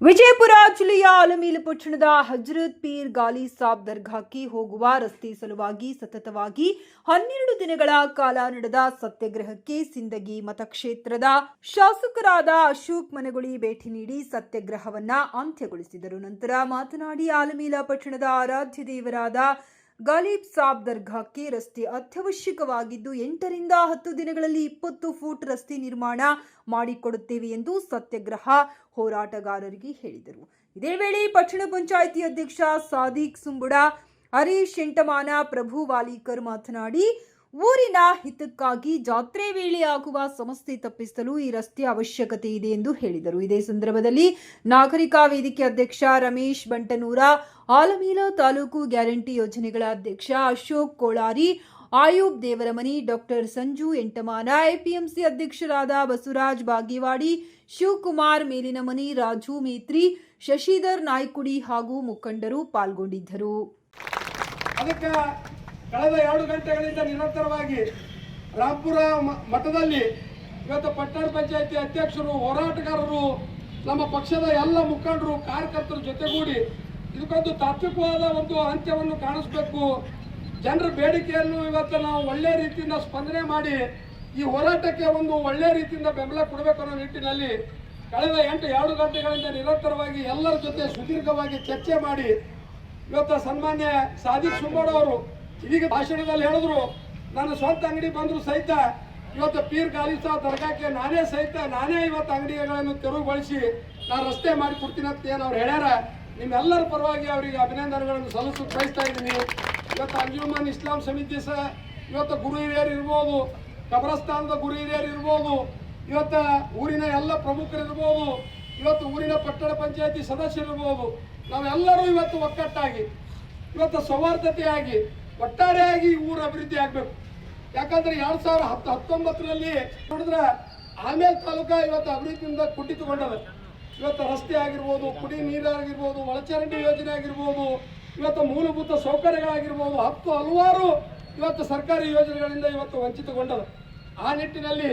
ವಿಜಯಪುರ ಜಿಲ್ಲೆಯ ಅಲಮೀಲು ಪಟ್ಟಣದ ಹಜರತ್ ಪೀರ್ ಗಾಲಿ ಸಾಬ್ ದರ್ಗಾಕ್ಕೆ ಹೋಗುವ ರಸ್ತೆ ಸಲುವಾಗಿ ಸತತವಾಗಿ ಹನ್ನೆರಡು ದಿನಗಳ ಕಾಲ ನಡೆದ ಸತ್ಯಾಗ್ರಹಕ್ಕೆ ಸಿಂದಗಿ ಮತಕ್ಷೇತ್ರದ ಶಾಸಕರಾದ ಅಶೋಕ್ ಮನಗುಳಿ ಭೇಟಿ ನೀಡಿ ಸತ್ಯಾಗ್ರಹವನ್ನ ಅಂತ್ಯಗೊಳಿಸಿದರು. ನಂತರ ಮಾತನಾಡಿ ಆಲಮೀಲ ಪಟ್ಟಣದ ಆರಾಧ್ಯ ದೇವರಾದ ಗಾಲಿಬ್ ಸಾಬ್ ದರ್ಗಾಕ್ಕೆ ರಸ್ತೆ ಅತ್ಯವಶ್ಯಕವಾಗಿದ್ದು, ಎಂಟರಿಂದ ಹತ್ತು ದಿನಗಳಲ್ಲಿ ಇಪ್ಪತ್ತು ಫೂಟ್ ರಸ್ತೆ ನಿರ್ಮಾಣ ಮಾಡಿಕೊಡುತ್ತೇವೆ ಎಂದು ಸತ್ಯಾಗ್ರಹ ಹೋರಾಟಗಾರರಿಗೆ ಹೇಳಿದರು. ಇದೇ ವೇಳೆ ಪಟ್ಟಣ ಪಂಚಾಯಿತಿ ಅಧ್ಯಕ್ಷ ಸಾದಿಕ್ ಸುಂಬುಡ, ಹರೀಶ್ ಎಂಟಮಾನ, ಪ್ರಭು ವಾಲಿಕರ್ ಮಾತನಾಡಿ ಊರಿನ ಹಿತಕ್ಕಾಗಿ ಜಾತ್ರೆ ವೇಳೆ ಆಗುವ ಸಮಸ್ಯೆ ತಪ್ಪಿಸಲು ಈ ರಸ್ತೆ ಅವಶ್ಯಕತೆ ಇದೆ ಎಂದು ಹೇಳಿದರು. ಇದೇ ಸಂದರ್ಭದಲ್ಲಿ ನಾಗರಿಕ ವೇದಿಕೆ ಅಧ್ಯಕ್ಷ ರಮೇಶ್ ಬಂಟನೂರ, ಆಲಮೀಲ ತಾಲೂಕು ಗ್ಯಾರಂಟಿ ಯೋಜನೆಗಳ ಅಧ್ಯಕ್ಷ ಅಶೋಕ್ ಕೋಳಾರಿ ಆಯೂಬ್ ದೇವರಮನಿ, ಡಾಕ್ಟರ್ ಸಂಜು ಎಂಟಮಾನ, ಎಪಿಎಂಸಿ ಅಧ್ಯಕ್ಷರಾದ ಬಸವರಾಜ್ ಬಾಗೇವಾಡಿ, ಶಿವಕುಮಾರ್ ಮೇಲಿನಮನಿ, ರಾಜು ಮೇತ್ರಿ, ಶಶಿಧರ್ ನಾಯ್ಕುಡಿ ಹಾಗೂ ಮುಖಂಡರು ಪಾಲ್ಗೊಂಡಿದ್ದರು. ಕಳೆದ ಎರಡು ಗಂಟೆಗಳಿಂದ ನಿರಂತರವಾಗಿ ರಾಂಪುರ ಮಠದಲ್ಲಿ ಇವತ್ತು ಪಟ್ಟಣ ಪಂಚಾಯತಿ ಅಧ್ಯಕ್ಷರು, ಹೋರಾಟಗಾರರು, ನಮ್ಮ ಪಕ್ಷದ ಎಲ್ಲ ಮುಖಂಡರು, ಕಾರ್ಯಕರ್ತರ ಜೊತೆಗೂಡಿ ಇದಕ್ಕೊಂದು ತಾತ್ವಿಕವಾದ ಒಂದು ಅಂತ್ಯವನ್ನು ಕಾಣಿಸ್ಬೇಕು. ಜನರ ಬೇಡಿಕೆಯನ್ನು ಇವತ್ತು ನಾವು ಒಳ್ಳೆಯ ರೀತಿಯಿಂದ ಸ್ಪಂದನೆ ಮಾಡಿ ಈ ಹೋರಾಟಕ್ಕೆ ಒಂದು ಒಳ್ಳೆಯ ರೀತಿಯಿಂದ ಬೆಂಬಲ ಕೊಡಬೇಕು ಅನ್ನೋ ನಿಟ್ಟಿನಲ್ಲಿ ಕಳೆದ ಎಂಟು, ಎರಡು ಗಂಟೆಗಳಿಂದ ನಿರಂತರವಾಗಿ ಎಲ್ಲರ ಜೊತೆ ಸುದೀರ್ಘವಾಗಿ ಚರ್ಚೆ ಮಾಡಿ ಇವತ್ತು ಸನ್ಮಾನ್ಯ ಸಾದಿಕ್ ಸುಂಬೋಡ್ ಇದೀಗ ಭಾಷಣದಲ್ಲಿ ಹೇಳಿದ್ರು, ನನ್ನ ಸ್ವಂತ ಅಂಗಡಿ ಬಂದ್ರು ಸಹಿತ ಇವತ್ತು ಪೀರ್ ಗಾಲಿಸ ದರ್ಗಾಕ್ಕೆ ನಾನೇ ಸಹಿತ ನಾನೇ ಇವತ್ತು ಅಂಗಡಿಗಳನ್ನು ತೆರವುಗೊಳಿಸಿ ನಾನು ರಸ್ತೆ ಮಾಡಿ ಕೊಡ್ತೀನಿ ಅಂತ ಏನು ಅವ್ರು ಹೇಳ್ಯಾರ, ನಿಮ್ಮೆಲ್ಲರ ಪರವಾಗಿ ಅವರಿಗೆ ಅಭಿನಂದನೆಗಳನ್ನು ಸಲ್ಲಿಸು ಬಯಸ್ತಾ ಇದ್ದೀನಿ. ಇವತ್ತು ಅಂಜುಮನ್ ಇಸ್ಲಾಂ ಸಮಿತಿ ಸಹ, ಇವತ್ತು ಗುರು ಹಿರಿಯರು ಇರ್ಬೋದು ಕಬ್ರಸ್ತಾನದ ಗುರು ಹಿರಿಯರು ಇರ್ಬೋದು, ಇವತ್ತು ಊರಿನ ಎಲ್ಲ ಪ್ರಮುಖರು ಇರ್ಬೋದು, ಇವತ್ತು ಊರಿನ ಪಟ್ಟಣ ಪಂಚಾಯತಿ ಸದಸ್ಯರಿರ್ಬೋದು ನಾವೆಲ್ಲರೂ ಇವತ್ತು ಒಕ್ಕಟ್ಟಾಗಿ ಇವತ್ತು ಸೌಹಾರ್ದತೆಯಾಗಿ ಒಟ್ಟಾರೆಯಾಗಿ ಈ ಊರು ಅಭಿವೃದ್ಧಿ ಆಗಬೇಕು. ಯಾಕಂದ್ರೆ ಎರಡ್ ಸಾವಿರ ಹತ್ತು ಹತ್ತೊಂಬತ್ತರಲ್ಲಿ ನೋಡಿದ್ರೆ ಆಮೇಲೆ ತಾಲೂಕಾ ಇವತ್ತು ಅಭಿವೃದ್ಧಿಯಿಂದ ಕುಟ್ಟಿತುಕೊಂಡದ ಇವತ್ತು ರಸ್ತೆ ಆಗಿರ್ಬೋದು, ಕುಡಿ ನೀರಾಗಿರ್ಬೋದು, ಒಳಚರಂಡಿ ಯೋಜನೆ ಆಗಿರ್ಬೋದು, ಇವತ್ತು ಮೂಲಭೂತ ಸೌಕರ್ಯಗಳಾಗಿರ್ಬೋದು, ಹತ್ತು ಹಲವಾರು ಇವತ್ತು ಸರ್ಕಾರಿ ಯೋಜನೆಗಳಿಂದ ಇವತ್ತು ವಂಚಿತಗೊಂಡದ. ಆ ನಿಟ್ಟಿನಲ್ಲಿ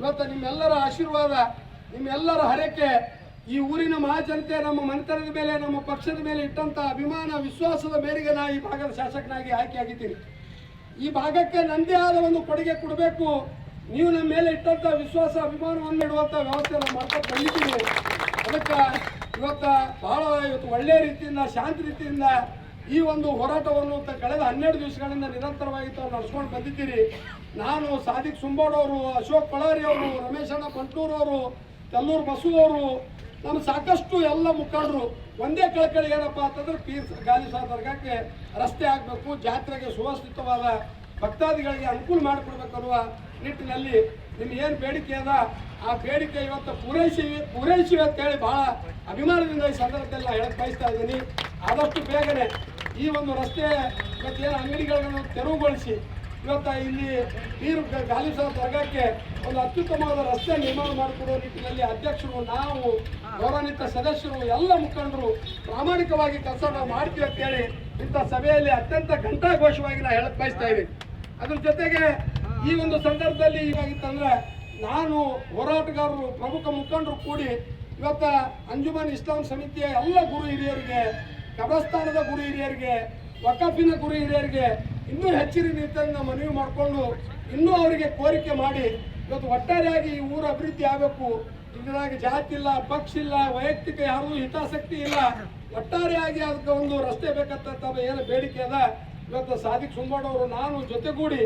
ಇವತ್ತು ನಿಮ್ಮೆಲ್ಲರ ಆಶೀರ್ವಾದ, ನಿಮ್ಮೆಲ್ಲರ ಹರಕೆ ಈ ಊರಿನ ಮಹಾಜನತೆ ನಮ್ಮ ಮನೆತನದ ಮೇಲೆ, ನಮ್ಮ ಪಕ್ಷದ ಮೇಲೆ ಇಟ್ಟಂತ ಅಭಿಮಾನ, ವಿಶ್ವಾಸದ ಮೇರೆಗೆ ನಾ ಈ ಭಾಗದ ಶಾಸಕನಾಗಿ ಆಯ್ಕೆಯಾಗಿದ್ದೀನಿ. ಈ ಭಾಗಕ್ಕೆ ನನ್ನದೇ ಆದ ಒಂದು ಕೊಡುಗೆ ಕೊಡಬೇಕು. ನೀವು ನಮ್ಮ ಮೇಲೆ ಇಟ್ಟಂತ ವಿಶ್ವಾಸ, ಅಭಿಮಾನವನ್ನು ಇಡುವಂತ ವ್ಯವಸ್ಥೆ ನಾವು ಮಾಡ್ಕೊಂಡು ಬಂದಿದ್ದೀವಿ ಅದಕ್ಕೆ ಇವತ್ತ ಬಹಳ ಇವತ್ತು ಒಳ್ಳೆಯ ರೀತಿಯಿಂದ, ಶಾಂತಿ ರೀತಿಯಿಂದ ಈ ಒಂದು ಹೋರಾಟವನ್ನು ಕಳೆದ ಹನ್ನೆರಡು ದಿವಸಗಳಿಂದ ನಿರಂತರವಾಗಿ ತಾವು ನಡ್ಸ್ಕೊಂಡು ಬಂದಿದ್ದೀರಿ. ನಾನು ಸಾದಿಕ್ ಸುಂಬೋಡ್ ಅವರು ಅಶೋಕ್ ಪಳಾರಿ ಅವರು, ರಮೇಶಣ್ಣ ಪಂಟೂರ್ ಅವರು, ತಲ್ಲೂರು ಬಸು ಅವರು ನಮ್ಮ ಸಾಕಷ್ಟು ಎಲ್ಲ ಮುಖಂಡರು ಒಂದೇ ಕಳಕಳಿ ಏನಪ್ಪಾ ಅಂತಂದ್ರೆ ಪೀರ್ ಗಾಲಿ ದರ್ಗಾಕ್ಕೆ ರಸ್ತೆ ಆಗಬೇಕು, ಜಾತ್ರೆಗೆ ಸುವಸ್ಥಿತವಾದ ಭಕ್ತಾದಿಗಳಿಗೆ ಅನುಕೂಲ ಮಾಡಿಕೊಡ್ಬೇಕನ್ನುವ ನಿಟ್ಟಿನಲ್ಲಿ ನಿಮ್ಮ ಏನು ಬೇಡಿಕೆ ಅದ? ಆ ಬೇಡಿಕೆ ಇವತ್ತು ಪೂರೈಸಿ ಪೂರೈಸಿವೆ ಅಂತೇಳಿ ಬಹಳ ಅಭಿಮಾನದಿಂದ ಈ ಸಂದರ್ಭದಲ್ಲಿ ನಾನು ಹೇಳಕ್ ಬಯಸ್ತಾ ಇದ್ದೀನಿ. ಆದಷ್ಟು ಬೇಗನೆ ಈ ಒಂದು ರಸ್ತೆ ಮತ್ತೇನು ಅಂಗಡಿಗಳನ್ನು ತೆರವುಗೊಳಿಸಿ ಇವತ್ತು ಇಲ್ಲಿ ನೀರು ಗಾಲಿ ಸಹ ದರ್ಗಾಕ್ಕೆ ಒಂದು ಅತ್ಯುತ್ತಮವಾದ ರಸ್ತೆ ನಿರ್ಮಾಣ ಮಾಡಿಕೊಡುವ ನಿಟ್ಟಿನಲ್ಲಿ ಅಧ್ಯಕ್ಷರು, ನಾವು, ಗೌರವಾನ್ವಿತ ಸದಸ್ಯರು, ಎಲ್ಲ ಮುಖಂಡರು ಪ್ರಾಮಾಣಿಕವಾಗಿ ಕೆಲಸ ಮಾಡ್ತೀವಿ ಮಾಡ್ತೀವಿ ಅಂತೇಳಿ ಇಂಥ ಸಭೆಯಲ್ಲಿ ಅತ್ಯಂತ ಘಂಟಾಘೋಷವಾಗಿ ನಾನು ಹೇಳಕ್ ಬಯಸ್ತಾ ಅದ್ರ ಜೊತೆಗೆ ಈ ಒಂದು ಸಂದರ್ಭದಲ್ಲಿ ಇವಾಗಿತ್ತಂದ್ರೆ ನಾನು ಹೋರಾಟಗಾರರು, ಪ್ರಮುಖ ಮುಖಂಡರು ಕೂಡಿ ಇವತ್ತ ಅಂಜುಮನ್ ಇಸ್ಲಾಂ ಸಮಿತಿಯ ಎಲ್ಲ ಗುರು ಹಿರಿಯರಿಗೆ, ಕಬ್ರಸ್ತಾನದ ಗುರು ಹಿರಿಯರಿಗೆ, ವಕಫಿನ ಗುರು ಹಿರಿಯರಿಗೆ ಇನ್ನೂ ಹೆಚ್ಚಿನ ರೀತಿಯಿಂದ ಮನವಿ ಮಾಡಿಕೊಂಡು ಇನ್ನೂ ಅವರಿಗೆ ಕೋರಿಕೆ ಮಾಡಿ, ಇವತ್ತು ಒಟ್ಟಾರೆಯಾಗಿ ಈ ಊರು ಅಭಿವೃದ್ಧಿ ಆಗಬೇಕು. ಇದರಾಗಿ ಜಾತಿ ಇಲ್ಲ, ಪಕ್ಷ ಇಲ್ಲ, ವೈಯಕ್ತಿಕ ಯಾರೂ ಹಿತಾಸಕ್ತಿ ಇಲ್ಲ. ಒಟ್ಟಾರೆಯಾಗಿ ಅದಕ್ಕೆ ಒಂದು ರಸ್ತೆ ಬೇಕಂತ ಏನು ಬೇಡಿಕೆ ಅದ. ಇವತ್ತು ಸಾದಿಕ್ ಸುಂಬಾಡವರು ನಾನು ಜೊತೆಗೂಡಿ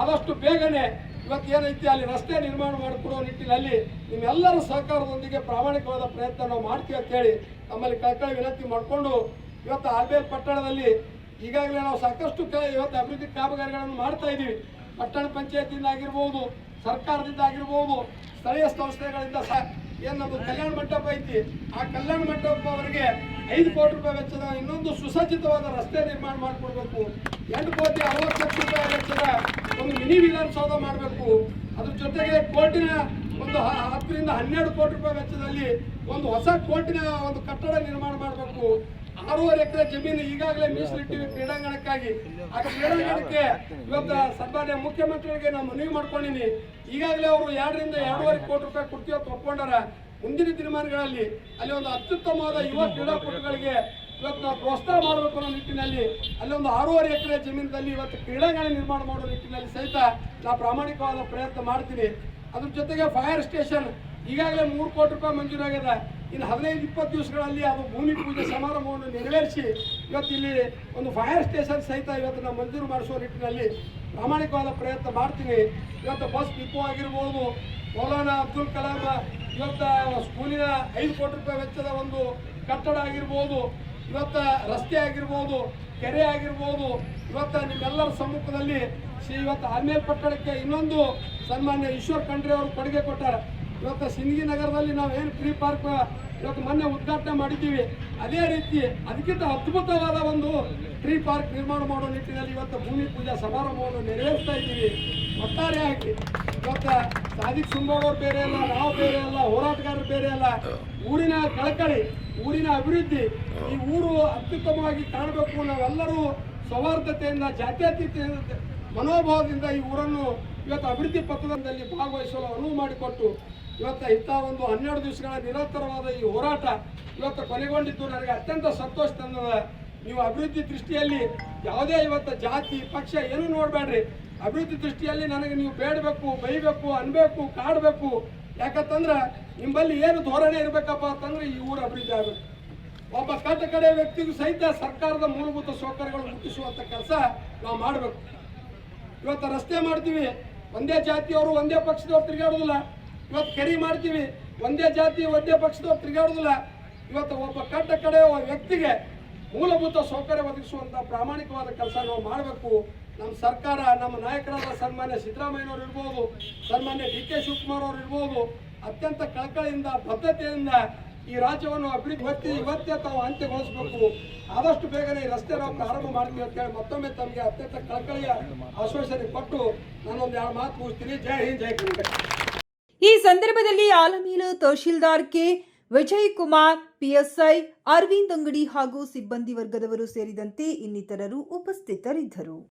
ಆದಷ್ಟು ಬೇಗನೆ ಇವತ್ತು ಏನೈತಿ ಅಲ್ಲಿ ರಸ್ತೆ ನಿರ್ಮಾಣ ಮಾಡಿಕೊಡುವ ನಿಟ್ಟಿನಲ್ಲಿ ನಿಮ್ಮೆಲ್ಲರ ಸಹಕಾರದೊಂದಿಗೆ ಪ್ರಾಮಾಣಿಕವಾದ ಪ್ರಯತ್ನ ನಾವು ಮಾಡ್ತೀವಿ ಅಂತೇಳಿ ನಮ್ಮಲ್ಲಿ ಕಳಕಳಿ ವಿನಂತಿ ಮಾಡಿಕೊಂಡು ಇವತ್ತು ಆಲ್ಬೇಲ್ ಪಟ್ಟಣದಲ್ಲಿ ಈಗಾಗಲೇ ನಾವು ಸಾಕಷ್ಟು ಇವತ್ತು ಅಭಿವೃದ್ಧಿ ಕಾಮಗಾರಿಗಳನ್ನು ಮಾಡ್ತಾ ಇದ್ದೀವಿ. ಪಟ್ಟಣ ಪಂಚಾಯತಿಯಿಂದ ಆಗಿರ್ಬೋದು, ಸರ್ಕಾರದಿಂದ ಆಗಿರ್ಬೋದು, ಸ್ಥಳೀಯ ಸಂಸ್ಥೆಗಳಿಂದ ಸಹ. ಏನು ನಮ್ಮದು ಕಲ್ಯಾಣ ಮಂಟಪ ಐತಿ, ಆ ಕಲ್ಯಾಣ ಮಂಟಪವರೆಗೆ ಐದು ಕೋಟಿ ರೂಪಾಯಿ ವೆಚ್ಚದ ಇನ್ನೊಂದು ಸುಸಜ್ಜಿತವಾದ ರಸ್ತೆ ನಿರ್ಮಾಣ ಮಾಡಿಕೊಡ್ಬೇಕು. ಎಂಟು ಕೋಟಿ ಅರವತ್ತು ಲಕ್ಷ ರೂಪಾಯಿ ವೆಚ್ಚದ ಒಂದು ಮಿನಿ ವಿಧಾನಸೌಧ ಮಾಡಬೇಕು. ಅದ್ರ ಜೊತೆಗೆ ಕೋರ್ಟಿನ ಒಂದು ಹತ್ತರಿಂದ ಹನ್ನೆರಡು ಕೋಟಿ ರೂಪಾಯಿ ವೆಚ್ಚದಲ್ಲಿ ಒಂದು ಹೊಸ ಕೋರ್ಟಿನ ಒಂದು ಕಟ್ಟಡ ನಿರ್ಮಾಣ ಮಾಡಬೇಕು. ಆರೂವರೆ ಎಕರೆ ಜಮೀನು ಈಗಾಗಲೇ ಮೀಸಲಿಟ್ಟಿವಿ ಕ್ರೀಡಾಂಗಣಕ್ಕಾಗಿ. ಆ ಕ್ರೀಡಾಂಗಣಕ್ಕೆ ಇವತ್ತು ಸನ್ಮಾನ್ಯ ಮುಖ್ಯಮಂತ್ರಿಗಳಿಗೆ ನಾನು ಮನವಿ ಮಾಡ್ಕೊಂಡಿನಿ. ಈಗಾಗಲೇ ಅವರು ಎರಡರಿಂದ ಎರಡೂವರೆ ಕೋಟಿ ರೂಪಾಯಿ ಕೊಡ್ತೀವಿ ಒಪ್ಕೊಂಡಾರ. ಮುಂದಿನ ದಿನಮಾನಗಳಲ್ಲಿ ಅಲ್ಲಿ ಒಂದು ಅತ್ಯುತ್ತಮವಾದ ಯುವ ಕ್ರೀಡಾಪಟುಗಳಿಗೆ ಇವತ್ತು ನಾವು ಪ್ರೋತ್ಸಾಹ ಮಾಡಬೇಕು ಅನ್ನೋ ನಿಟ್ಟಿನಲ್ಲಿ, ಅಲ್ಲಿ ಒಂದು ಆರೂವರೆ ಎಕರೆ ಜಮೀನಿನಲ್ಲಿ ಇವತ್ತು ಕ್ರೀಡಾಂಗಣ ನಿರ್ಮಾಣ ಮಾಡೋ ನಿಟ್ಟಿನಲ್ಲಿ ಸಹಿತ ನಾವು ಪ್ರಾಮಾಣಿಕವಾದ ಪ್ರಯತ್ನ ಮಾಡ್ತೀನಿ. ಅದ್ರ ಜೊತೆಗೆ ಫೈರ್ ಸ್ಟೇಷನ್ ಈಗಾಗಲೇ ಮೂರು ಕೋಟಿ ರೂಪಾಯಿ ಮಂಜೂರಾಗಿದೆ. ಇನ್ನು ಹದಿನೈದು, ಇಪ್ಪತ್ತು ದಿವಸಗಳಲ್ಲಿ ಅದು ಭೂಮಿ ಪೂಜೆ ಸಮಾರಂಭವನ್ನು ನೆರವೇರಿಸಿ ಇವತ್ತು ಇಲ್ಲಿ ಒಂದು ಫೈರ್ ಸ್ಟೇಷನ್ ಸಹಿತ ಇವತ್ತು ನಾವು ಮಂಜೂರು ಮಾಡಿಸುವ ನಿಟ್ಟಿನಲ್ಲಿ ಪ್ರಾಮಾಣಿಕವಾದ ಪ್ರಯತ್ನ ಮಾಡ್ತೀನಿ. ಇವತ್ತು ಬಸ್ ಡಿಪೋ ಆಗಿರ್ಬೋದು, ಮೌಲಾನಾ ಅಬ್ದುಲ್ ಕಲಾಂ ಇವತ್ತು ಸ್ಕೂಲಿನ ಐದು ಕೋಟಿ ರೂಪಾಯಿ ವೆಚ್ಚದ ಒಂದು ಕಟ್ಟಡ ಆಗಿರ್ಬೋದು, ಇವತ್ತು ರಸ್ತೆ ಆಗಿರ್ಬೋದು, ಕೆರೆ ಆಗಿರ್ಬೋದು, ಇವತ್ತು ನಿಮ್ಮೆಲ್ಲರ ಸಮ್ಮುಖದಲ್ಲಿ ಶ್ರೀ ಇವತ್ತು ಆಮೇಲೆ ಪಟ್ಟಣಕ್ಕೆ ಇನ್ನೊಂದು ಸನ್ಮಾನ್ಯ ಈಶ್ವರ್ ಖಂಡ್ರೆ ಅವರು ಕೊಡುಗೆ ಕೊಟ್ಟಾರೆ. ಇವತ್ತು ಸಿಂಧಗಿ ನಗರದಲ್ಲಿ ನಾವು ಏನು ಫ್ರೀ ಪಾರ್ಕ್ ಇವತ್ತು ಮೊನ್ನೆ ಉದ್ಘಾಟನೆ ಮಾಡಿದ್ದೀವಿ. ಅದೇ ರೀತಿ ಅದಕ್ಕಿಂತ ಅದ್ಭುತವಾದ ಒಂದು ಫ್ರೀ ಪಾರ್ಕ್ ನಿರ್ಮಾಣ ಮಾಡೋ ನಿಟ್ಟಿನಲ್ಲಿ ಇವತ್ತು ಭೂಮಿ ಪೂಜಾ ಸಮಾರಂಭವನ್ನು ನೆರವೇರಿಸ್ತಾ ಇದ್ದೀವಿ. ಒಟ್ಟಾರೆಯಾಗಿ ಇವತ್ತು ಸಾಧಿಕ್ ಸುಂಬೋಡವ್ರು ಬೇರೆ ಅಲ್ಲ ನಾವು ಬೇರೆ ಅಲ್ಲ, ಹೋರಾಟಗಾರರು ಬೇರೆ ಅಲ್ಲ, ಊರಿನ ಕಳಕಳಿ, ಊರಿನ ಅಭಿವೃದ್ಧಿ, ಈ ಊರು ಅತ್ಯುತ್ತಮವಾಗಿ ಕಾಣಬೇಕು ನಾವೆಲ್ಲರೂ ಸೌಹಾರ್ದತೆಯಿಂದ ಜಾತ್ಯತೀತ ಮನೋಭಾವದಿಂದ ಈ ಊರನ್ನು ಇವತ್ತು ಅಭಿವೃದ್ಧಿ ಪತ್ರದಲ್ಲಿ ಭಾಗವಹಿಸಲು ಅನುವು ಮಾಡಿಕೊಟ್ಟು ಇವತ್ತು ಇಂಥ ಒಂದು ಹನ್ನೆರಡು ದಿವಸಗಳ ನಿರಂತರವಾದ ಈ ಹೋರಾಟ ಇವತ್ತು ಕೊನೆಗೊಂಡಿದ್ದು ನನಗೆ ಅತ್ಯಂತ ಸಂತೋಷ ತಂದದ. ನೀವು ಅಭಿವೃದ್ಧಿ ದೃಷ್ಟಿಯಲ್ಲಿ ಯಾವುದೇ ಇವತ್ತು ಜಾತಿ, ಪಕ್ಷ ಏನೂ ನೋಡಬೇಡ್ರಿ. ಅಭಿವೃದ್ಧಿ ದೃಷ್ಟಿಯಲ್ಲಿ ನನಗೆ ನೀವು ಬೇಡಬೇಕು, ಬೈಬೇಕು, ಅನ್ಬೇಕು, ಕಾಡಬೇಕು. ಯಾಕಂತಂದ್ರೆ ನಿಮ್ಮಲ್ಲಿ ಏನು ಧೋರಣೆ ಇರಬೇಕಪ್ಪ ಅಂತಂದ್ರೆ ಈ ಊರು ಅಭಿವೃದ್ಧಿ ಆಗಬೇಕು ಒಬ್ಬ ಕಟ್ಟ ಕಡೆ ವ್ಯಕ್ತಿಗೂ ಸಹಿತ ಸರ್ಕಾರದ ಮೂಲಭೂತ ಸೌಕರ್ಯಗಳು ಮುಟ್ಟಿಸುವಂತ ಕೆಲಸ ನಾವು ಮಾಡಬೇಕು. ಇವತ್ತು ರಸ್ತೆ ಮಾಡ್ತೀವಿ. ಒಂದೇ ಜಾತಿಯವರು ಒಂದೇ ಪಕ್ಷದವ್ರು ತಿರುಗಾಡೋದಿಲ್ಲ. ಇವತ್ತು ಕೆರಿ ಮಾಡ್ತೀವಿ. ಒಂದೇ ಜಾತಿ, ಒಂದೇ ಪಕ್ಷದವ್ರು ತಿರುಗಾಡೋದಿಲ್ಲ. ಇವತ್ತು ಒಬ್ಬ ಕಟ್ಟ ಕಡೆ ಒಬ್ಬ ವ್ಯಕ್ತಿಗೆ ಮೂಲಭೂತ ಸೌಕರ್ಯ ಒದಗಿಸುವಂತ ಪ್ರಾಮಾಣಿಕವಾದ ಕೆಲಸ ನಾವು ಮಾಡಬೇಕು. ನಮ್ಮ ಸರ್ಕಾರ, ನಮ್ಮ ನಾಯಕರಾದ ಸನ್ಮಾನ್ಯ ಸಿದ್ದರಾಮಯ್ಯನವರು ಇರ್ಬೋದು, ಸನ್ಮಾನ್ಯ ಡಿ ಕೆ ಶಿವಕುಮಾರ್ ಅವರು ಇರ್ಬೋದು, ಅತ್ಯಂತ ಕಳಕಳಿಯಿಂದ ಬದ್ಧತೆಯಿಂದ ಈ ರಾಜ್ಯವನ್ನು ಅಭಿವೃದ್ಧಿ ಇವತ್ತೇ ತಾವು ಅಂತ್ಯಗೊಳಿಸಬೇಕು. ಆದಷ್ಟು ಬೇಗನೆ ರಸ್ತೆ ನಾವು ಪ್ರಾರಂಭ ಮಾಡ್ತೀವಿ ಅಂತ ಹೇಳಿ ಮತ್ತೊಮ್ಮೆ ತಮಗೆ ಅತ್ಯಂತ ಕಳಕಳಿಯ ಆಶ್ವಾಸನೆ ಕೊಟ್ಟು ನಾನೊಂದು ಎರಡು ಮಾತು ಮುಗಿಸ್ತೀನಿ. ಜೈ ಹಿಂದ್, ಜೈ ಕರ್ನಾಟಕ. ಈ ಸಂದರ್ಭದಲ್ಲಿ ಆಲಮೀಲು ತಹಶೀಲ್ದಾರ್ ಕೆ. ವಿಜಯ್ ಕುಮಾರ್ ಪಿಎಸ್ಐ, ಅರವಿಂದ್ ಅಂಗಡಿ ಹಾಗೂ ಸಿಬ್ಬಂದಿ ವರ್ಗದವರು ಸೇರಿದಂತೆ ಇನ್ನಿತರರು ಉಪಸ್ಥಿತರಿದ್ದರು.